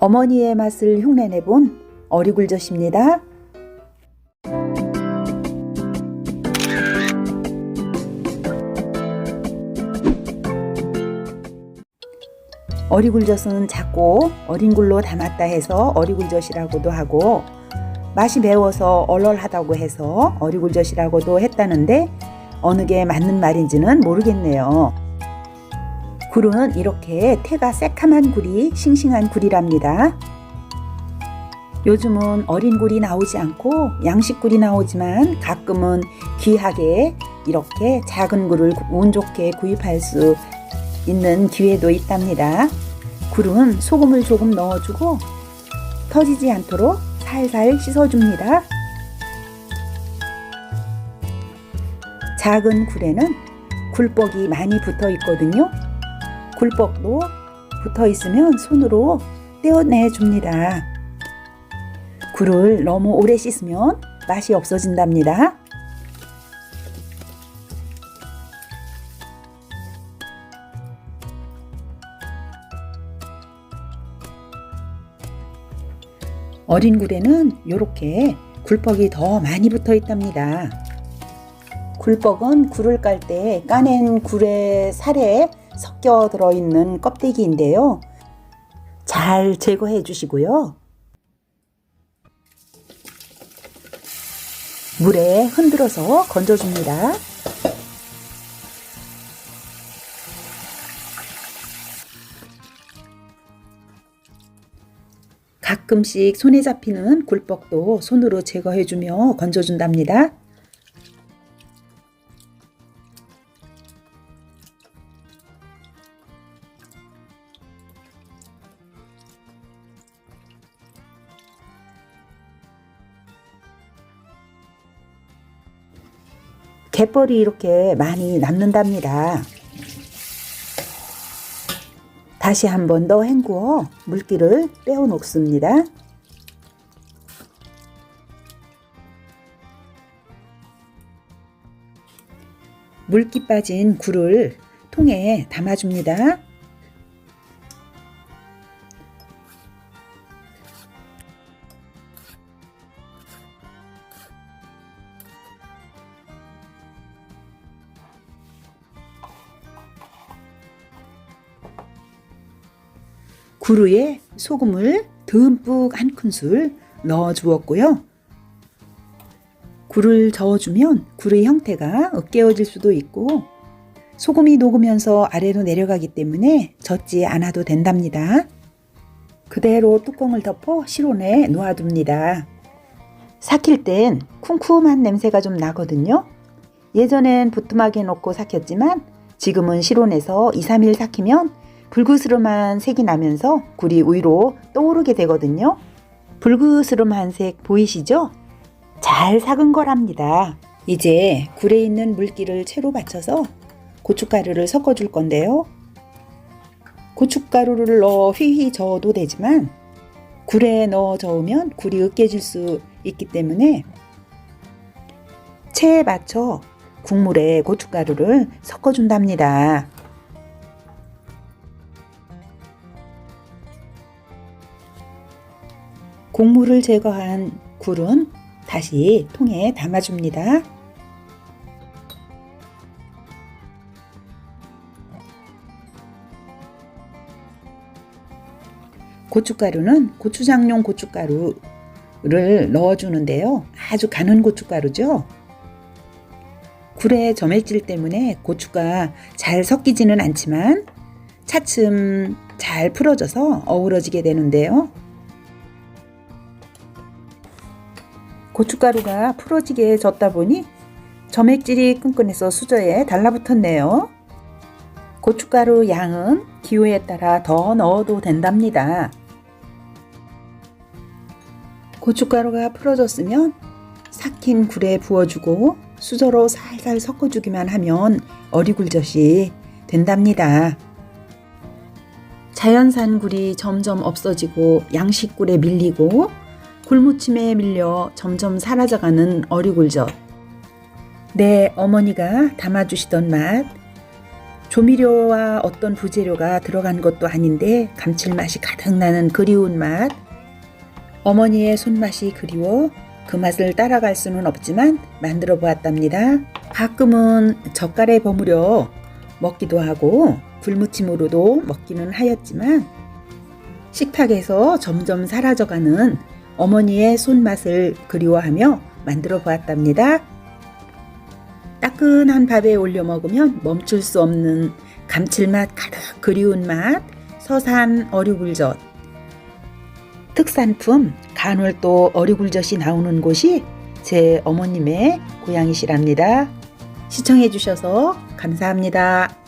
어머니의 맛을 흉내내본 어리굴젓입니다. 어리굴젓은 작고 어린 굴로 담았다 해서 어리굴젓이라고도 하고 맛이 매워서 얼얼하다고 해서 어리굴젓이라고도 했다는데 어느 게 맞는 말인지는 모르겠네요. 굴은 이렇게 태가 새카만 굴이 싱싱한 굴이랍니다. 요즘은 어린 굴이 나오지 않고 양식 굴이 나오지만 가끔은 귀하게 이렇게 작은 굴을 운 좋게 구입할 수 있는 기회도 있답니다. 굴은 소금을 조금 넣어주고 터지지 않도록 살살 씻어줍니다. 작은 굴에는 굴뻑이 많이 붙어 있거든요. 굴뻑도 붙어 있으면 손으로 떼어내 줍니다. 굴을 너무 오래 씻으면 맛이 없어진답니다. 어린 굴에는 이렇게 굴뻑이 더 많이 붙어 있답니다. 굴뻑은 굴을 깔 때 까낸 굴의 살에 섞여 들어있는 껍데기인데요. 잘 제거해 주시고요. 물에 흔들어서 건져줍니다. 가끔씩 손에 잡히는 굴뻑도 손으로 제거해주며 건져준답니다. 갯벌이 이렇게 많이 남는답니다. 다시 한 번 더 헹구어 물기를 빼어 놓습니다. 물기 빠진 굴을 통에 담아줍니다. 굴 위에 소금을 듬뿍 한 큰술 넣어 주었고요. 굴을 저어주면 굴의 형태가 으깨어질 수도 있고 소금이 녹으면서 아래로 내려가기 때문에 젓지 않아도 된답니다. 그대로 뚜껑을 덮어 실온에 놓아둡니다. 삭힐 땐 쿰쿰한 냄새가 좀 나거든요. 예전엔 부뚜막에 넣고 삭혔지만 지금은 실온에서 2, 3일 삭히면 불그스름한 색이 나면서 굴이 위로 떠오르게 되거든요. 불그스름한 색 보이시죠? 잘 삭은 거랍니다. 이제 굴에 있는 물기를 채로 받쳐서 고춧가루를 섞어줄 건데요. 고춧가루를 넣어 휘휘 저어도 되지만 굴에 넣어 저으면 굴이 으깨질 수 있기 때문에 체에 맞춰 국물에 고춧가루를 섞어준답니다. 곡물을 제거한 굴은 다시 통에 담아줍니다. 고춧가루는 고추장용 고춧가루를 넣어주는데요. 아주 가는 고춧가루죠. 굴의 점액질 때문에 고추가 잘 섞이지는 않지만 차츰 잘 풀어져서 어우러지게 되는데요. 고춧가루가 풀어지게 졌다 보니 점액질이 끈끈해서 수저에 달라붙었네요. 고춧가루 양은 기호에 따라 더 넣어도 된답니다. 고춧가루가 풀어졌으면 삭힌 굴에 부어주고 수저로 살살 섞어주기만 하면 어리굴젓이 된답니다. 자연산 굴이 점점 없어지고 양식굴에 밀리고 굴무침에 밀려 점점 사라져가는 어리굴젓. 내 어머니가 담아주시던 맛. 조미료와 어떤 부재료가 들어간 것도 아닌데 감칠맛이 가득 나는 그리운 맛. 어머니의 손맛이 그리워 그 맛을 따라갈 수는 없지만 만들어 보았답니다. 가끔은 젓갈에 버무려 먹기도 하고 굴무침으로도 먹기는 하였지만 식탁에서 점점 사라져가는 어머니의 손맛을 그리워하며 만들어 보았답니다. 따끈한 밥에 올려 먹으면 멈출 수 없는 감칠맛 가득 그리운 맛 서산 어류굴젓 특산품 간월도 어류굴젓이 나오는 곳이 제 어머님의 고향이시랍니다. 시청해 주셔서 감사합니다.